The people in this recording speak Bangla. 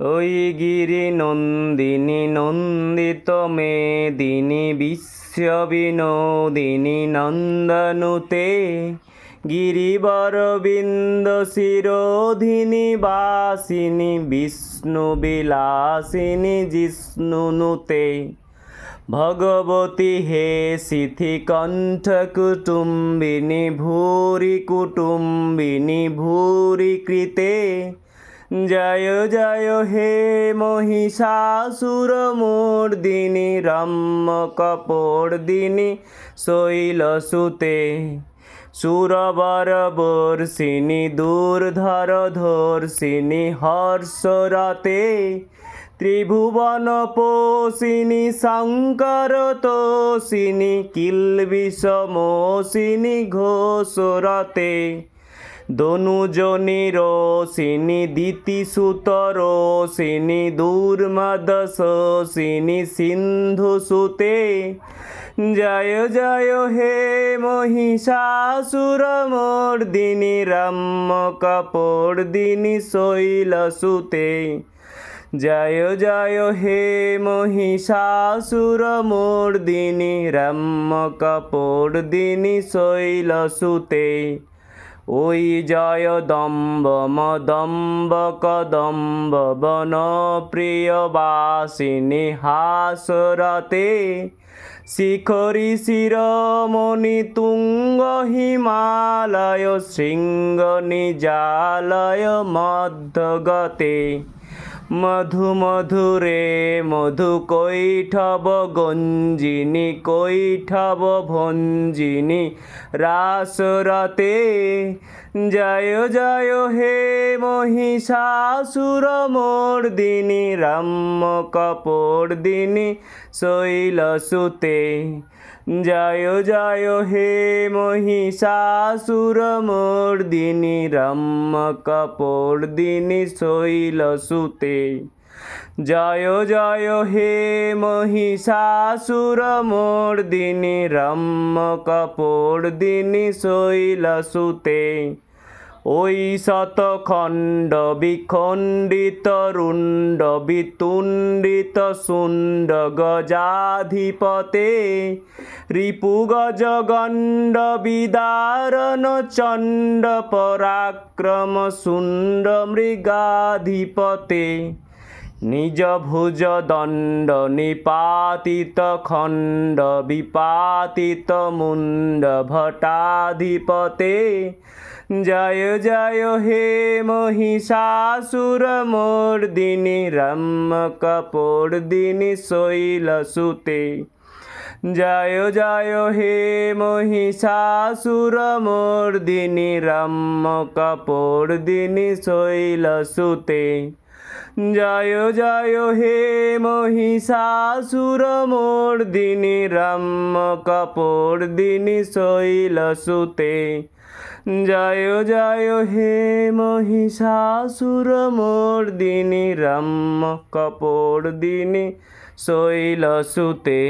ওই গিরি নন্দিনী নন্দিত মেদিনী বিশ্ববিনোদিনী নন্দনুতে গিরিবরবিন্দ শিরোধিনী বাসিনী বিষ্ণু বিলাসিনী জিষ্ণুনুতে ভগবতী হে সিথি কণ্ঠ কুটুম্বিনী ভূরি কুটুম্বিনী ভূরি কৃতে জয় জয় হে মহিষাসুর মহিষাসুরমূর্দিনী রম্য কপোর্দিনী শৈলসুতে সুরবর বর্ষিণী, দূর্ধর ধর্ষিণী, হর্ষরতে। ত্রিভুবন পোষিণী, শঙ্কর তোষিণী কিলবিষমোষিণী ঘোষরতে। দনুজনি রোষিণী দিতিসুত রোষিণী দুর্মদশিনী সিন্ধুসুতে। জয় জয় হে মহিষাসুর মহিষাসুরমর্দিনী রম্য কপর্দিনী শৈলসুতে। জয় জয় হে মহিষাসুর মহিষাসুরমর্দিনী রম্য কপর্দিনী শৈলসুতে। ওই জয় দম্ব মদম্ব কদম্ব বন প্রিয়বাসিনী হাসরতে শিখরি শিরমণি তুঙ্গ হিমালয় শৃঙ্গ নিজালয় মধ্যগতে। মধু মধুরে মধু কৈঠব গঞ্জিনী কৈঠব ভঞ্জিনী রাসরতে জয় জয় হে মহিষাসুরমর্দিনী রম্য কপর্দিনী শৈলসুতে জয় জয় হে মহিষাসুরমর্দিনী রম্য কপর্দিনী শৈলসুতে জয় জয় হে মহিষাসুরমর্দিনী রম্য কপর্দিনী শৈলসুতে ওই শতখণ্ড বিখণ্ডিত রুণ্ড বিতুণ্ডিত শুণ্ড গজাধিপতে। রিপু গজ গণ্ড বিদারণ চণ্ড পরাক্রম শুণ্ড মৃগাধিপতে। নিজ ভুজ দণ্ড নিপাতিত খণ্ড, বিপাতিত মুণ্ড ভটাধিপতে। জয় জয় হে মহিষাসুরমর্দিনী রম্য কপর্দিনী শৈলসুতে জয় জয় হে মহিষাসুরমর্দিনী রম্য কপর্দিনী শৈলসুতে জয় জয় হে মহিষাসুরমর্দিনী রম্য কপর্দিনী শৈলসুতে জয় জয় হে মহিষাসুরমর্দিনী রম্য কপর্দিনী শৈলসুতে